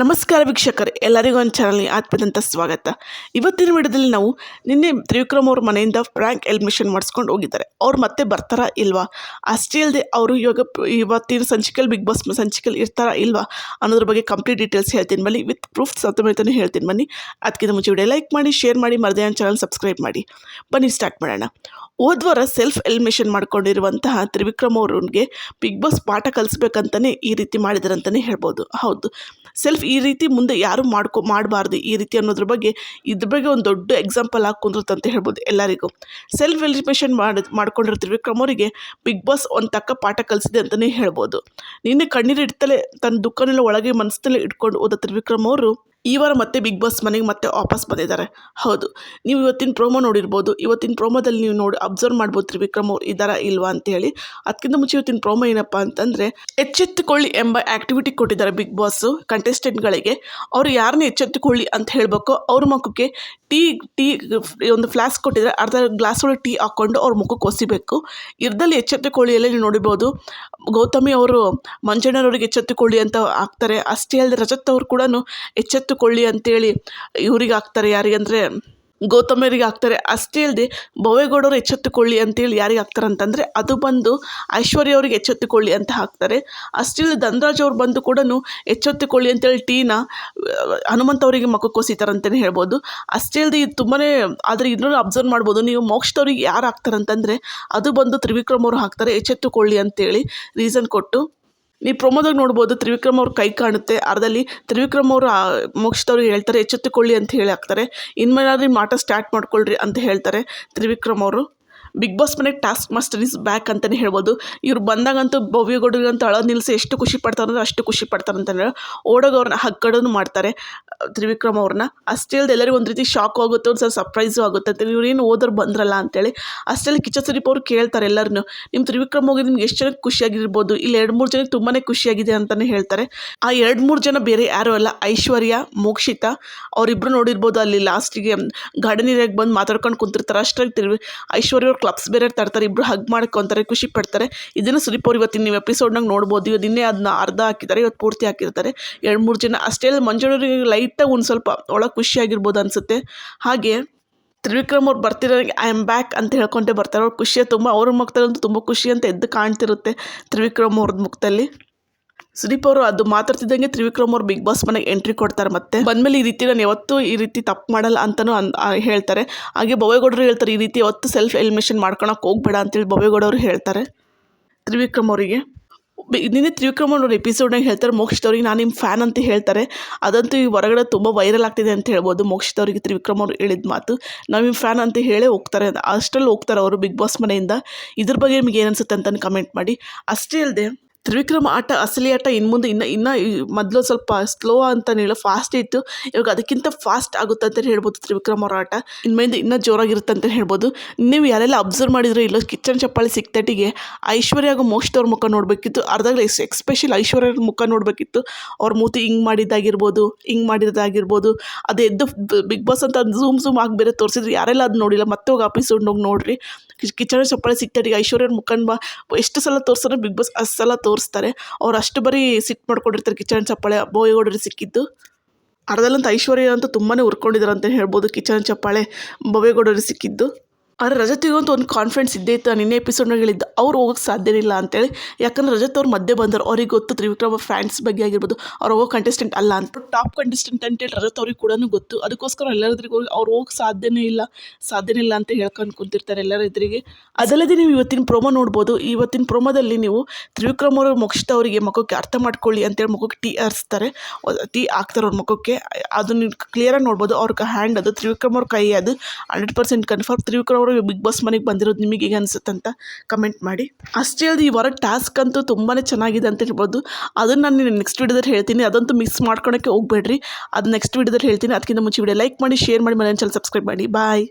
ನಮಸ್ಕಾರ ವೀಕ್ಷಕರೇ, ಎಲ್ಲರಿಗೂ ಒಂದು ಚಾನಲ್ಗೆ ಆತ್ಮದಂತ ಸ್ವಾಗತ. ಇವತ್ತಿನ ವಿಡಿಯೋದಲ್ಲಿ ನಾವು ನಿನ್ನೆ ತ್ರಿವಿಕ್ರಮ್ ಅವ್ರ ಮನೆಯಿಂದ ಫ್ರ್ಯಾಂಕ್ ಎಲ್ಮಿಷನ್ ಮಾಡಿಸ್ಕೊಂಡು ಹೋಗಿದ್ದಾರೆ. ಅವ್ರು ಮತ್ತೆ ಬರ್ತಾರಾ ಇಲ್ವಾ? ಅಷ್ಟೇ ಅಲ್ಲದೆ ಅವರು ಇವಾಗ ಇವತ್ತಿನ ಸಂಚಿಕೆಯಲ್ಲಿ ಬಿಗ್ ಬಾಸ್ ಸಂಚಿಕೆಯಲ್ಲಿ ಇರ್ತಾರಾ ಇಲ್ವಾ ಅನ್ನೋದ್ರ ಬಗ್ಗೆ ಕಂಪ್ಲೀಟ್ ಡೀಟೇಲ್ಸ್ ಹೇಳ್ತೀನಿ ಬನ್ನಿ. ವಿತ್ ಪ್ರೂಫ್ ಸಮೇತನೇ ಹೇಳ್ತೀನಿ ಬನ್ನಿ. ಅದಕ್ಕಿಂತ ಮುಂಚೆ ವಿಡಿಯೋ ಲೈಕ್ ಮಾಡಿ ಶೇರ್ ಮಾಡಿ, ಮರದೇ ಚಾನಲ್ ಸಬ್ಸ್ಕ್ರೈಬ್ ಮಾಡಿ. ಬನ್ನಿ ಸ್ಟಾರ್ಟ್ ಮಾಡೋಣ. ಹೋದ್ವಾರ ಸೆಲ್ಫ್ ಎಲಿಮಿನೇಷನ್ ಮಾಡ್ಕೊಂಡಿರುವಂತಹ ತ್ರಿವಿಕ್ರಮ್ ಅವ್ರಿಗೆ ಬಿಗ್ ಬಾಸ್ ಪಾಠ ಕಲಿಸ್ಬೇಕಂತಲೇ ಈ ರೀತಿ ಮಾಡಿದ್ದಾರೆ ಅಂತಲೇ ಹೇಳ್ಬೋದು. ಹೌದು. ಸೆಲ್ಫ್ ಈ ರೀತಿ ಮುಂದೆ ಯಾರು ಮಾಡ್ಕೊ, ಮಾಡಬಾರ್ದು ಈ ರೀತಿ ಅನ್ನೋದ್ರ ಬಗ್ಗೆ ಇದ್ರ ಬಗ್ಗೆ ಒಂದು ದೊಡ್ಡ ಎಕ್ಸಾಂಪಲ್ ಆಗಿ ಕುಂದ್ರತ್ತಂತ ಹೇಳ್ಬೋದು ಎಲ್ಲರಿಗೂ. ಸೆಲ್ಫ್ ಎಲಿಮಿನೇಷನ್ ಮಾಡಿ, ಮಾಡ್ಕೊಂಡಿರೋ ತ್ರಿವಿಕ್ರಮ್ ಅವರಿಗೆ ಬಿಗ್ ಬಾಸ್ ಒಂದು ತಕ್ಕ ಪಾಠ ಕಲಿಸಿದೆ ಅಂತಲೇ ಹೇಳ್ಬೋದು. ನಿನ್ನೆ ಕಣ್ಣೀರಿಡ್ತಲೇ ತನ್ನ ದುಃಖನೆಲ್ಲ ಒಳಗೆ ಮನಸ್ಸಲ್ಲೇ ಇಟ್ಕೊಂಡು ಹೋದ ತ್ರಿವಿಕ್ರಮ್ ಅವರು ಈ ವಾರ ಮತ್ತೆ ಬಿಗ್ ಬಾಸ್ ಮನೆಗೆ ಮತ್ತೆ ವಾಪಸ್ ಬಂದಿದ್ದಾರೆ. ಹೌದು, ನೀವು ಇವತ್ತಿನ ಪ್ರೋಮೋ ನೋಡಿರ್ಬೋದು. ಇವತ್ತಿನ ಪ್ರೋಮೋದಲ್ಲಿ ನೀವು ನೋಡಿ ಅಬ್ಸರ್ವ್ ಮಾಡ್ಬೋದು ತ್ರಿವಿಕ್ರಮ್ ಅವ್ರು ಇದ್ದಾರಾ ಇಲ್ವಾ ಅಂತೇಳಿ ಅದಕ್ಕಿಂತ ಮುಂಚೆ ಇವತ್ತಿನ ಪ್ರೋಮೋ ಏನಪ್ಪ ಅಂತಂದರೆ, ಎಚ್ಚೆತ್ತುಕೊಳ್ಳಿ ಎಂಬ ಆ್ಯಕ್ಟಿವಿಟಿ ಕೊಟ್ಟಿದ್ದಾರೆ ಬಿಗ್ ಬಾಸು ಕಂಟೆಸ್ಟೆಂಟ್ಗಳಿಗೆ ಅವರು ಯಾರನ್ನ ಎಚ್ಚೆತ್ತುಕೊಳ್ಳಿ ಅಂತ ಹೇಳಬೇಕು ಅವ್ರ ಮುಖಕ್ಕೆ ಟೀ ಟೀ ಒಂದು ಫ್ಲಾಸ್ಕ್ ಕೊಟ್ಟಿದ್ದಾರೆ ಅರ್ಧ ಗ್ಲಾಸ್ ಒಳಗೆ ಟೀ ಹಾಕ್ಕೊಂಡು ಅವ್ರ ಮುಖಕ್ಕೆ ಒಸಿಬೇಕು. ಇರದಲ್ಲಿ ಎಚ್ಚೆತ್ತುಕೊಳ್ಳಿಯಲ್ಲೇ ನೀವು ನೋಡಿರ್ಬೋದು. ಗೌತಮಿ ಅವರು ಮಂಜಣ್ಣನವ್ರಿಗೆ ಎಚ್ಚೆತ್ತುಕೊಳ್ಳಿ ಅಂತ ಹಾಕ್ತಾರೆ. ಅಷ್ಟೇ ಅಲ್ಲದೆ ರಜತ್ ಅವರು ಕೂಡ ಎಚ್ಚೆತ್ತುಕೊಳ್ಳಿ ಅಂತೇಳಿ ಇವ್ರಿಗೆ ಹಾಕ್ತಾರೆ ಯಾರಿಗಂದರೆ ಗೌತಮರಿಗೆ ಹಾಕ್ತಾರೆ. ಅಷ್ಟೇ ಅಲ್ಲದೆ ಭವೇಗೌಡರು ಎಚ್ಚೆತ್ತುಕೊಳ್ಳಿ ಅಂತೇಳಿ ಯಾರಿಗೆ ಹಾಕ್ತಾರೆ ಅಂತಂದರೆ ಅದು ಬಂದು ಐಶ್ವರ್ಯ ಅವ್ರಿಗೆ ಎಚ್ಚೆತ್ತುಕೊಳ್ಳಿ ಅಂತ ಹಾಕ್ತಾರೆ. ಅಷ್ಟೇ ಧನರಾಜ್ ಅವ್ರು ಬಂದು ಕೂಡ ಎಚ್ಚೆತ್ತುಕೊಳ್ಳಿ ಅಂತೇಳಿ ಟೀನ, ಹನುಮಂತ ಅವರಿಗೆ ಮಕ್ಕಕ್ಕೋಸಿತಾರೆ ಅಂತಲೇ ಹೇಳ್ಬೋದು. ಅಷ್ಟೇ ಅಲ್ಲದೆ ಇದು ತುಂಬಾ ಆದರೆ ಇದನ್ನು ಅಬ್ಸರ್ವ್ ಮಾಡ್ಬೋದು. ನೀವು ಮೋಕ್ಷದವ್ರಿಗೆ ಯಾರು ಹಾಕ್ತಾರೆ ಅಂತಂದರೆ ಅದು ಬಂದು ತ್ರಿವಿಕ್ರಮ್ ಅವರು ಹಾಕ್ತಾರೆ, ಎಚ್ಚೆತ್ತುಕೊಳ್ಳಿ ಅಂತೇಳಿ ರೀಸನ್ ಕೊಟ್ಟು. ನೀವು ಪ್ರೊಮೋದಾಗ ನೋಡ್ಬೋದು ತ್ರಿವಿಕ್ರಮ್ ಅವ್ರ ಕೈ ಕಾಣುತ್ತೆ. ಅರ್ಧಲ್ಲಿ ತ್ರಿವಿಕ್ರಮ್ ಅವರು ಮೋಕ್ಷದವ್ರಿಗೆ ಹೇಳ್ತಾರೆ, ಎಚ್ಚೆತ್ತುಕೊಳ್ಳಿ ಅಂತ ಹೇಳಿ ಹಾಕ್ತಾರೆ. ಇನ್ಮೇಲಾದ್ರೂ ಮಾಟ ಸ್ಟಾರ್ಟ್ ಮಾಡ್ಕೊಳ್ರಿ ಅಂತ ಹೇಳ್ತಾರೆ ತ್ರಿವಿಕ್ರಮ್ ಅವರು. ಬಿಗ್ ಬಾಸ್ ಮನೆಗೆ ಟಾಸ್ಕ್ ಮಾಸ್ಟರ್ ಇಸ್ ಬ್ಯಾಕ್ ಅಂತಲೇ ಹೇಳ್ಬೋದು. ಇವ್ರು ಬಂದಾಗಂತೂ ಭವ್ಯಗೌಡರಿಗಂತೂ ಅಳ ನಿಲ್ಲಿಸಿ ಎಷ್ಟು ಖುಷಿ ಪಡ್ತಾರೆ ಅಂದ್ರೆ ಅಷ್ಟು ಖುಷಿ ಪಡ್ತಾರೆ ಅಂತಂದ್ರೆ ಓಡೋಗವ್ರನ್ನ ಹಗ್ಗಡೋನು ಮಾಡ್ತಾರೆ. ತ್ರಿವಿಕ್ರಮ್ ಅವ್ರನ್ನ, ಅಷ್ಟೇ ಎಲ್ಲರಿಗೂ ಒಂದು ರೀತಿ ಶಾಕ್ ಆಗುತ್ತೆ ಒಂದು ಸ್ವಲ್ಪ ಸರ್ಪ್ರೈಸು ಆಗುತ್ತೆ ಅಂತ ಇವ್ರೇನು ಓದೋರು ಬಂದ್ರಲ್ಲ ಅಂತೇಳಿ ಅಷ್ಟರಲ್ಲಿ ಕಿಚ್ಚ ಸುದೀಪ್ ಅವರು ಕೇಳ್ತಾರೆ ಎಲ್ಲರನ್ನು ನಿಮ್ಮ ತ್ರಿವಿಕ್ರಮ್ ಹೋಗಿ ನಿಮ್ಗೆ ಎಷ್ಟು ಜನಕ್ಕೆ ಖುಷಿಯಾಗಿರ್ಬೋದು? ಇಲ್ಲಿ ಎರಡು ಮೂರು ಜನಕ್ಕೆ ತುಂಬಾ ಖುಷಿಯಾಗಿದೆ ಅಂತಲೇ ಹೇಳ್ತಾರೆ. ಆ ಎರಡು ಮೂರು ಜನ ಬೇರೆ ಯಾರೂ ಅಲ್ಲ, ಐಶ್ವರ್ಯ, ಮೋಕ್ಷಿತಾ ಅವರಿಬ್ಬರು ನೋಡಿರ್ಬೋದು ಅಲ್ಲಿ ಲಾಸ್ಟಿಗೆ ಗಾರ್ಡನ್ ಏರಿಯಾಗೆ ಬಂದು ಮಾತಾಡ್ಕೊಂಡು ಕುಂತಿರ್ತಾರೆ ಅಷ್ಟಾಗಿ ತಿರುವಿ, ಐಶ್ವರ್ಯ ಅವ್ರು ಕ್ಲಬ್ಸ್ ಬೇರೆ ತರ್ತಾರೆ ಇಬ್ಬರು ಹಗ್ ಮಾಡ್ಕೊತಾರೆ, ಖುಷಿ ಪಡ್ತಾರೆ. ಇದನ್ನು ಸುದೀಪ್ ಅವ್ರು ಇವತ್ತಿನ ನೀವು ಎಪಿಸೋಡ್ನಾಗ ನೋಡ್ಬೋದು ಇವತ್ತು ಇನ್ನೇ ಅದನ್ನ ಅರ್ಧ ಹಾಕಿದ್ದಾರೆ, ಇವತ್ತು ಪೂರ್ತಿ ಹಾಕಿರ್ತಾರೆ. ಎರಡು ಮೂರು ಜನ, ಅಷ್ಟೇ ಅಲ್ಲ ಮಂಜುಳರಿಗೆ ಲೈಟಾಗಿ ಒಂದು ಸ್ವಲ್ಪ ಒಳಗೆ ಖುಷಿಯಾಗಿರ್ಬೋದು ಅನಿಸುತ್ತೆ. ಹಾಗೆ ತ್ರಿವಿಕ್ರಮ್ ಅವ್ರು ಬರ್ತಿರೋರಿಗೆ ಐ ಆಮ್ ಬ್ಯಾಕ್ ಅಂತ ಹೇಳ್ಕೊಂಡೆ ಬರ್ತಾರೆ. ಅವ್ರ ಖುಷಿಯ ತುಂಬ, ಅವ್ರ ಮುಖದಲ್ಲಂತೂ ತುಂಬ ಖುಷಿ ಅಂತ ಎದ್ದು ಕಾಣ್ತಿರುತ್ತೆ ತ್ರಿವಿಕ್ರಮ್ ಅವ್ರದ್ದು ಮುಖದಲ್ಲಿ. ಸುದೀಪ್ ಅವರು ಅದು ಮಾತಾಡ್ತಿದ್ದಂಗೆ ತ್ರಿವಿಕ್ರಮ್ ಅವರು ಬಿಗ್ ಬಾಸ್ ಮನೆಗೆ ಎಂಟ್ರಿ ಕೊಡ್ತಾರೆ ಮತ್ತೆ. ಬಂದಮೇಲೆ ಈ ರೀತಿ ನಾನು ಯಾವತ್ತೂ ಈ ರೀತಿ ತಪ್ಪು ಮಾಡಲ್ಲ ಅಂತಲೂ ಅನ್ ಹೇಳ್ತಾರೆ. ಹಾಗೆ ಭವೇಗೌಡರು ಹೇಳ್ತಾರೆ, ಈ ರೀತಿ ಯಾವತ್ತು ಸೆಲ್ಫ್ ಎಲಿಮಿನೇಷನ್ ಮಾಡ್ಕೊಳಕ್ಕೆ ಹೋಗ್ಬೇಡ ಅಂತೇಳಿ ಭವೇಗೌಡರು ಹೇಳ್ತಾರೆ. ತ್ರಿವಿಕ್ರಮ್ ಅವರಿಗೆ. ನಿನ್ನೆ ತ್ರಿವಿಕ್ರಮ ಅವ್ರ ಎಪಿಸೋಡ್ನಾಗ ಹೇಳ್ತಾರೆ ಮೋಕ್ಷದವ್ರಿಗೆ ನಾನು ನಿಮ್ಮ ಫ್ಯಾನ್ ಅಂತ ಹೇಳ್ತಾರೆ. ಅದಂತೂ ಈ ಹೊರಗಡೆ ತುಂಬ ವೈರಲ್ ಆಗ್ತಿದೆ ಅಂತ ಹೇಳ್ಬೋದು. ಮೋಕ್ಷದವ್ರಿಗೆ ತ್ರಿವಿಕ್ರಮ್ ಅವ್ರು ಹೇಳಿದ ಮಾತು. ನಾವು ನಿಮ್ಮ ಫ್ಯಾನ್ ಅಂತ ಹೇಳೇ ಹೋಗ್ತಾರೆ. ಅಷ್ಟರಲ್ಲಿ ಹೋಗ್ತಾರೆ ಅವರು ಬಿಗ್ ಬಾಸ್ ಮನೆಯಿಂದ. ಇದ್ರ ಬಗ್ಗೆ ನಿಮ್ಗೆ ಏನು ಅನ್ಸುತ್ತೆ ಅಂತ ಕಮೆಂಟ್ ಮಾಡಿ. ಅಷ್ಟೇ ಅಲ್ಲದೆ ತ್ರಿವಿಕ್ರಮ್ ಆಟ, ಅಸಲಿ ಆಟ ಇನ್ನು ಮುಂದೆ ಇನ್ನು ಇನ್ನು ಮೊದಲು ಸ್ವಲ್ಪ ಸ್ಲೋ ಅಂತ ಹೇಳೋ ಫಾಸ್ಟ್ ಇತ್ತು. ಇವಾಗ ಅದಕ್ಕಿಂತ ಫಾಸ್ಟ್ ಆಗುತ್ತೆ ಅಂತ ಹೇಳ್ಬೋದು ತ್ರಿವಿಕ್ರಮ್ ಅವರ ಆಟ. ಇನ್ಮೇಲೆ ಇನ್ನೂ ಜೋರಾಗಿರುತ್ತೆ ಅಂತ ಹೇಳ್ಬೋದು. ನೀವು ಯಾರೆಲ್ಲ ಅಬ್ಸರ್ವ್ ಮಾಡಿದ್ರೆ ಇಲ್ಲೋ ಕಿಚನ್ ಚಪ್ಪಾಳಿ ಸಿಕ್ತಟಿಗೆ ಐಶ್ವರ್ಯ ಹಾಗೂ ಅವ್ರ ಮುಖ ನೋಡಬೇಕಿತ್ತು. ಅರ್ಧಾಗಲೇ ಎಕ್ಸ್ಪೆಷಲ್ ಐಶ್ವರ್ಯ ಮುಖ ನೋಡಬೇಕಿತ್ತು. ಅವ್ರ ಮೂತಿ ಹಿಂಗೆ ಮಾಡಿದ್ದಾಗಿರ್ಬೋದು, ಹಿಂಗೆ ಮಾಡಿರೋದಾಗಿರ್ಬೋದು ಅದು ಎದ್ದು ಬಿಗ್ ಬಾಸ್ ಅಂತ ಝೂಮ್ ಝೂಮ್ ಆಗಿ ಬೇರೆ ತೋರಿಸಿದ್ರು. ಯಾರೆಲ್ಲ ಅದು ನೋಡಿಲ್ಲ, ಮತ್ತೆ ಹೋಗಿ ಆಫೀಸ್ ಹೋಗಿ ನೋಡ್ರಿ. ಕಿಚನ್ ಚಪ್ಪಾಳಿ ಸಿಕ್ತಟಿಗೆ ಐಶ್ವರ್ಯನ ಮುಖಂಡ್ ಬಾ, ಎಷ್ಟು ಸಲ ತೋರಿಸಿದ್ರೆ ಬಿಗ್ ಬಾಸ್, ಅಷ್ಟು ಸಲ ತೋರಿಸ್ತಾರೆ. ಅವ್ರು ಅಷ್ಟು ಬರೀ ಸಿಟ್ಟು ಮಾಡ್ಕೊಂಡಿರ್ತಾರೆ. ಕಿಚನ್ ಚಪ್ಪಾಳೆ ಬೋಯಗೌಡರಿಗೆ ಸಿಕ್ಕಿದ್ದು. ಅರ್ಧಲ್ಲಂತ ಐಶ್ವರ್ಯ ಅಂತೂ ತುಂಬಾ ಉರ್ಕೊಂಡಿದ್ದಾರೆ ಅಂತ ಹೇಳ್ಬೋದು. ಕಿಚನ್ ಚಪ್ಪಾಳೆ ಬೊಬೇಗೌಡರಿಗೆ ಸಿಕ್ಕಿದ್ದು. ಆದರೆ ಅಂತ ಒಂದು ಕಾನ್ಫಿಡೆನ್ಸ್ ಇದ್ದೇ ಇತ್ತು, ನಾನು ನಿನ್ನೆ ಎಪಿಸೋಡ್ನಾಗ ಹೇಳಿದ್ದು, ಅವ್ರು ಹೋಗೋಕ್ಕೆ ಸಾಧ್ಯನೇ ಇಲ್ಲ ಅಂತೇಳಿ. ಯಾಕಂದ್ರೆ ರಜತ್ ಅವ್ರು ಮಧ್ಯೆ ಬಂದರು ಅವ್ರಿಗೆ ಗೊತ್ತು ತ್ರಿವಿಕ್ರಮ ಫ್ಯಾನ್ಸ್ ಬಗ್ಗೆ ಆಗಿರ್ಬೋದು, ಅವ್ರು ಹೋಗೋ ಕಂಟೆಸ್ಟೆಂಟ್ ಅಲ್ಲ ಅಂತ. ಟಾಪ್ ಕಂಟೆಸ್ಟೆಂಟ್ ಅಂತೇಳಿ ರಜತ್ ಅವ್ರಿಗೆ ಕೂಡ ಗೊತ್ತು. ಅದಕ್ಕೋಸ್ಕರ ಎಲ್ಲರಿಗೂ ಹೋಗಿ, ಅವ್ರು ಹೋಗಕ್ಕೆ ಸಾಧ್ಯನೇ ಇಲ್ಲ ಸಾಧ್ಯನೇ ಇಲ್ಲ ಅಂತ ಹೇಳ್ಕೊಂಡು ಕುಂತಿರ್ತಾರೆ ಎಲ್ಲರ ಎದುರಿಗೆ ಅದಲ್ಲದೆ ನೀವು ಇವತ್ತಿನ ಪ್ರೊಮೋ ನೋಡ್ಬೋದು, ಇವತ್ತಿನ ಪ್ರೊಮೋದಲ್ಲಿ ನೀವು ತ್ರಿವಿಕ್ರಮ್ ಅವರು ಮುಗಿಸ್ತಾ ಅವರಿಗೆ ಮುಖಕ್ಕೆ ಅರ್ಥ ಮಾಡ್ಕೊಳ್ಳಿ ಅಂತೇಳಿ ಮುಖಕ್ಕೆ ಟೀ ಹರಿಸ್ತಾರೆ. ಟೀ ಹಾಕ್ತಾರೆ ಅವ್ರ ಮುಖಕ್ಕೆ. ಅದು ನೀವು ಕ್ಲಿಯರಾಗಿ ನೋಡ್ಬೋದು ಅವ್ರ ಹ್ಯಾಂಡ್ ಅದು, ತ್ರಿವಿಕ್ರಮ್ ಅವ್ರ ಕೈ ಅದು ಹಂಡ್ರೆಡ್ ಪರ್ಸೆಂಟ್ ಕನ್ಫರ್ಮ್ ತ್ರಿವಿಕ್ರಮ್ ಅವರು ಬಿಗ್ ಬಾಸ್ ಮನೆಗೆ ಬಂದಿರೋದು ನಿಮಗೆ ಹೇಗೆ ಅನಿಸುತ್ತೆ ಅಂತ ಕಮೆಂಟ್ ಮಾಡಿ. ಅಷ್ಟೇ ಅಲ್ಲದೆ ಈ ವಾರ ಟಾಸ್ಕ್ ಅಂತೂ ತುಂಬಾ ಚೆನ್ನಾಗಿದೆ ಅಂತ ಹೇಳ್ಬೋದು. ಅದನ್ನು ನಾನು ನೆಕ್ಸ್ಟ್ ವೀಡಿಯೋದಲ್ಲಿ ಹೇಳ್ತೀನಿ. ಅದಂತೂ ಮಿಸ್ ಮಾಡ್ಕೊಳಕ್ಕೆ ಹೋಗ್ಬೇಡ್ರಿ. ಅದು ನೆಕ್ಸ್ಟ್ ವೀಡಿಯೋದಲ್ಲಿ ಹೇಳ್ತೀನಿ. ಅದಕ್ಕಿಂತ ಮುಂಚೆ ವೀಡಿಯೋ ಲೈಕ್ ಮಾಡಿ ಶೇರ್ ಮಾಡಿ ಮನೆ ಚಾನಲ್ ಸಬ್ಸ್ಕ್ರೈಬ್ ಮಾಡಿ. ಬಾಯ್